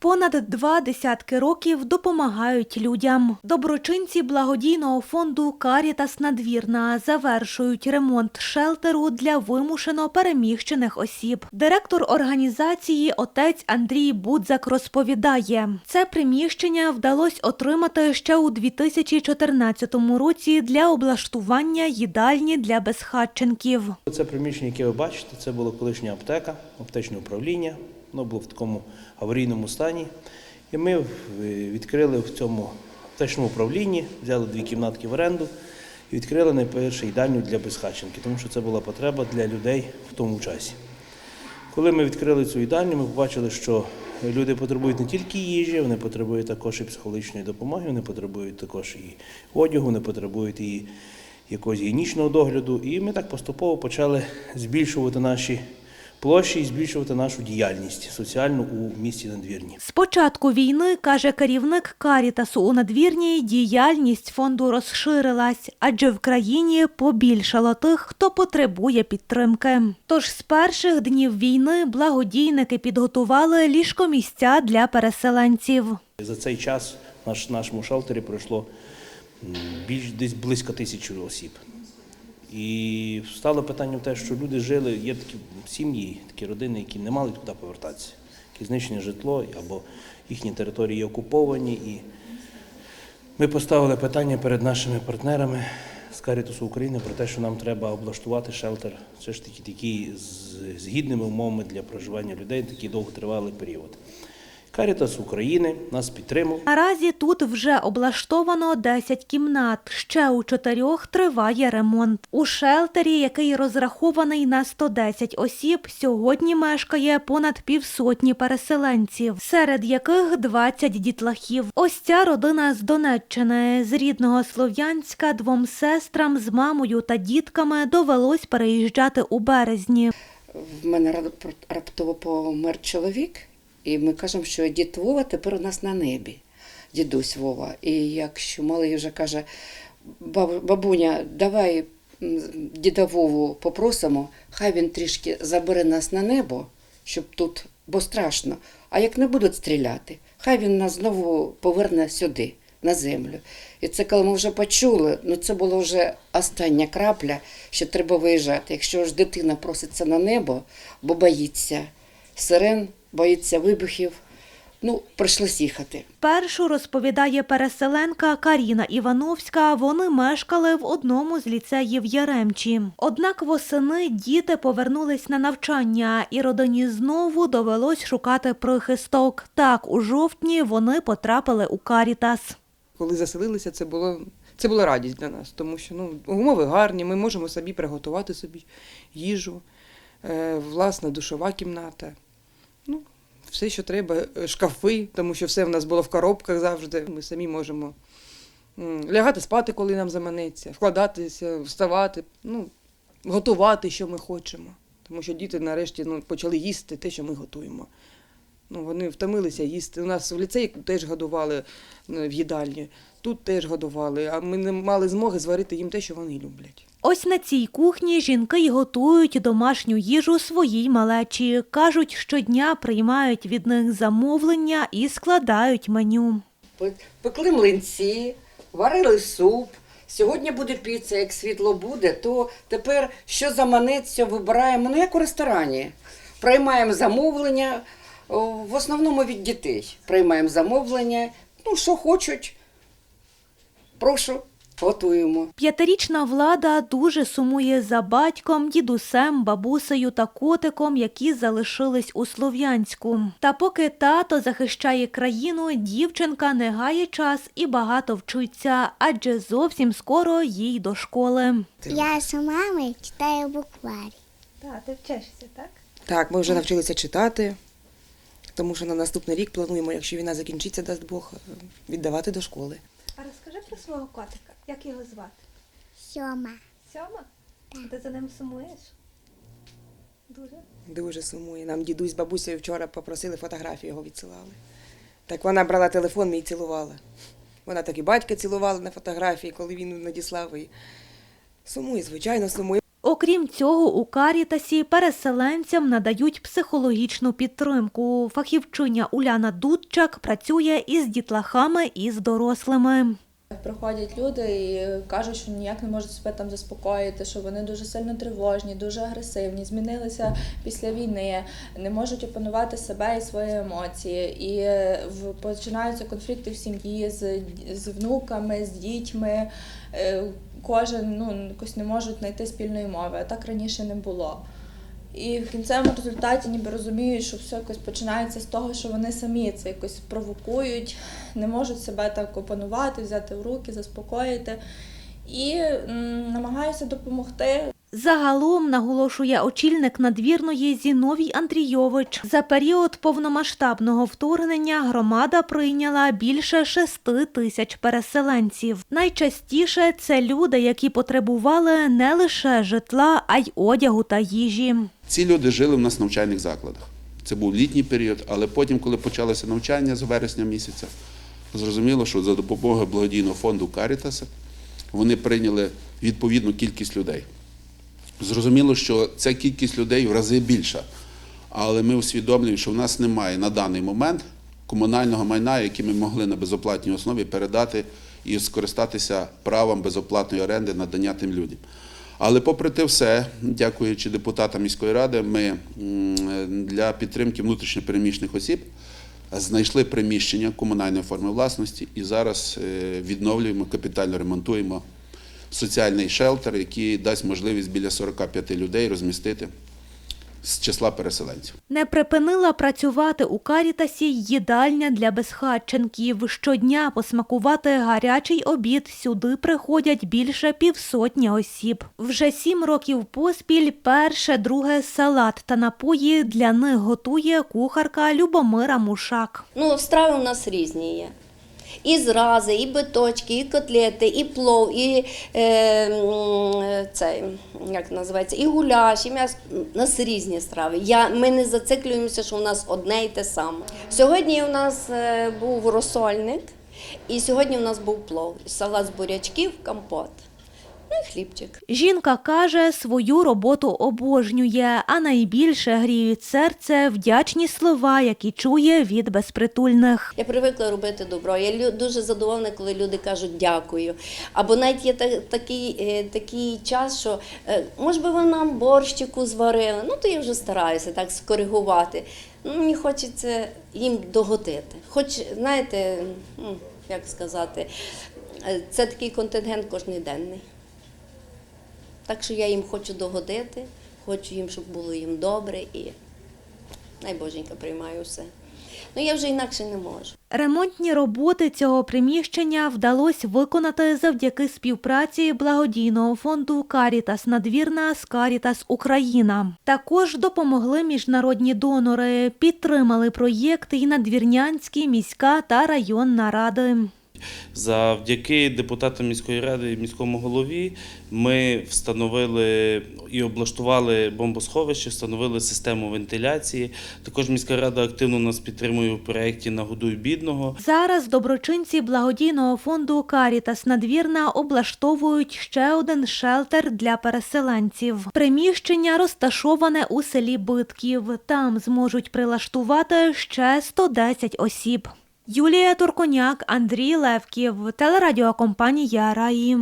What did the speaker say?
Понад два десятки років допомагають людям. Доброчинці благодійного фонду Карітас Надвірна завершують ремонт шелтеру для вимушено переміщених осіб. Директор організації отець Андрій Будзак розповідає, це приміщення вдалося отримати ще у 2014 році для облаштування їдальні для безхатченків. Це приміщення, яке ви бачите, це була колишня аптека, аптечне управління. Воно було в такому аварійному стані. І ми відкрили в цьому аптечному управлінні, взяли дві кімнатки в оренду і відкрили найперше їдальню для безхатченки, тому що це була потреба для людей в тому часі. Коли ми відкрили цю їдальню, ми побачили, що люди потребують не тільки їжі, вони потребують також і психологічної допомоги, вони потребують також і одягу, вони потребують і якогось гігієнічного догляду. І ми так поступово почали збільшувати наші площі і збільшувати нашу діяльність соціальну у місті Надвірні. З початку війни, каже керівник Карітасу у надвірній, діяльність фонду розширилась, адже в країні побільшало тих, хто потребує підтримки. Тож з перших днів війни благодійники підготували ліжкомісця для переселенців. За цей час наш, нашому шелтері пройшло більш десь близько тисячі осіб. І стало питання в те, що люди жили, є такі сім'ї, такі родини, які не мали туди повертатися, які знищене житло або їхні території окуповані. І ми поставили питання перед нашими партнерами з Карітусу України про те, що нам треба облаштувати шелтер, все ж таки такий з, з гідними умовами для проживання людей, такий довготривалий період. Карітас України нас підтримав. Наразі тут вже облаштовано 10 кімнат. Ще у чотирьох триває ремонт. У шелтері, який розрахований на 110 осіб, сьогодні мешкає понад півсотні переселенців, серед яких 20 дітлахів. Ось ця родина з Донеччини, з рідного Слов'янська, двом сестрам з мамою та дітками довелось переїжджати у березні. В мене рап- раптово помер чоловік, і ми кажемо, що дід Вова тепер у нас на небі, дідусь Вова. І якщо малий вже каже, бабуня, давай діда Вову попросимо, хай він трішки забере нас на небо, щоб тут, бо страшно. А як не будуть стріляти, хай він нас знову поверне сюди, на землю. І це коли ми вже почули, ну це була вже остання крапля, що треба виїжджати. Якщо ж дитина проситься на небо, бо боїться сирен, боїться вибухів, ну, прийшлось їхати. Першу розповідає переселенка Каріна Івановська. Вони мешкали в одному з ліцеїв Яремчі. Однак восени діти повернулись на навчання, і родині знову довелось шукати прихисток. Так, у жовтні вони потрапили у Карітас. коли заселилися, це було. Це була радість для нас, тому що ну, умови гарні, ми можемо собі приготувати собі їжу, е, власна душова кімната. Все, що треба, е, шкафи, тому що все в нас було в коробках завжди. Ми самі можемо лягати спати, коли нам заманеться, вкладатися, вставати, ну, готувати, що ми хочемо. Тому що діти нарешті ну, почали їсти те, що ми готуємо. Ну, вони втомилися їсти. У нас в ліцеї теж годували е, в їдальні, тут теж годували, а ми не мали змоги зварити їм те, що вони люблять. Ось на цій кухні жінки й готують домашню їжу своїй малечі. Кажуть, щодня приймають від них замовлення і складають меню. Пекли млинці, варили суп. Сьогодні буде піца, як світло буде, то тепер що заманеться, вибираємо, ну як у ресторані. Приймаємо замовлення, в основному від дітей. Приймаємо замовлення, ну що хочуть, прошу, готуємо. П'ятирічна влада дуже сумує за батьком, дідусем, бабусею та котиком, які залишились у Слов'янську. Та поки тато захищає країну, дівчинка не гає час і багато вчиться, адже зовсім скоро їй до школи. Я з мамою читаю букварі. Так, ти вчишся, так? Так, ми вже навчилися читати, тому що на наступний рік плануємо, якщо війна закінчиться, дасть Бог, віддавати до школи. А розкажи про свого котика, як його звати? Сьома. Сьома? Ти за ним сумуєш? Дуже. Дуже сумує. Нам дідусь з бабусею вчора попросили фотографію, його відсилали. Так вона брала телефон мій і цілувала. Вона так і батька цілувала на фотографії, коли він надіслав. І... Сумує, звичайно, сумує. Окрім цього, у Карітасі переселенцям надають психологічну підтримку. Фахівчиня Уляна Дудчак працює із дітлахами і з дорослими. Приходять люди і кажуть, що ніяк не можуть себе там заспокоїти, що вони дуже сильно тривожні, дуже агресивні, змінилися після війни, не можуть опанувати себе і свої емоції. І е, починаються конфлікти в сім'ї з, з внуками, з дітьми. Кожен ну, якось не можуть знайти спільної мови, а так раніше не було. І в кінцевому результаті ніби розуміють, що все якось починається з того, що вони самі це якось провокують, не можуть себе так опанувати, взяти в руки, заспокоїти. І м, намагаюся допомогти. Загалом, наголошує очільник надвірної Зіновій Андрійович, за період повномасштабного вторгнення громада прийняла більше шести тисяч переселенців. Найчастіше це люди, які потребували не лише житла, а й одягу та їжі. Ці люди жили в нас в навчальних закладах. Це був літній період, але потім, коли почалося навчання з вересня місяця, зрозуміло, що за допомогою благодійного фонду Карітаса вони прийняли відповідну кількість людей. Зрозуміло, що ця кількість людей в рази більша, але ми усвідомлюємо, що в нас немає на даний момент комунального майна, який ми могли на безоплатній основі передати і скористатися правом безоплатної оренди надання тим людям. Але попри те все, дякуючи депутатам міської ради, ми для підтримки внутрішньопереміщених осіб знайшли приміщення комунальної форми власності і зараз е, відновлюємо, капітально ремонтуємо соціальний шелтер, який дасть можливість біля 45 людей розмістити з числа переселенців. Не припинила працювати у Карітасі їдальня для безхатченків. Щодня посмакувати гарячий обід сюди приходять більше півсотні осіб. Вже сім років поспіль перше, друге салат та напої для них готує кухарка Любомира Мушак. Ну, страви у нас різні є. І зрази, і биточки, і котлети, і плов, і е, е, цей, як називається, і гуляш, і м'ясо. У нас різні страви. Я, ми не зациклюємося, що у нас одне і те саме. Сьогодні у нас е, був розсольник, і сьогодні у нас був плов, салат з бурячків, компот. Ну і хлібчик. Жінка каже, свою роботу обожнює, а найбільше гріють серце вдячні слова, які чує від безпритульних. Я привикла робити добро. Я дуже задоволена, коли люди кажуть дякую. Або навіть є такий, е, такий час, що е, може би ви нам борщику зварили. Ну то я вже стараюся так скоригувати. Ну, мені хочеться їм догодити. Хоч, знаєте, як сказати, е, це такий контингент кожниденний. Так що я їм хочу догодити, хочу їм, щоб було їм добре і найбоженька приймаю все. Ну я вже інакше не можу. Ремонтні роботи цього приміщення вдалося виконати завдяки співпраці благодійного фонду Карітас Надвірна з Карітас Україна. Також допомогли міжнародні донори, підтримали проєкт і надвірнянські міська та районна ради. Завдяки депутатам міської ради і міському голові ми встановили і облаштували бомбосховище, встановили систему вентиляції. Також міська рада активно нас підтримує в проєкті Нагодуй бідного. Зараз доброчинці благодійного фонду Карітас Надвірна облаштовують ще один шелтер для переселенців. Приміщення розташоване у селі Битків. Там зможуть прилаштувати ще 110 осіб. Юлія Турконяк, Андрій Левків, телерадіокомпанія Раї.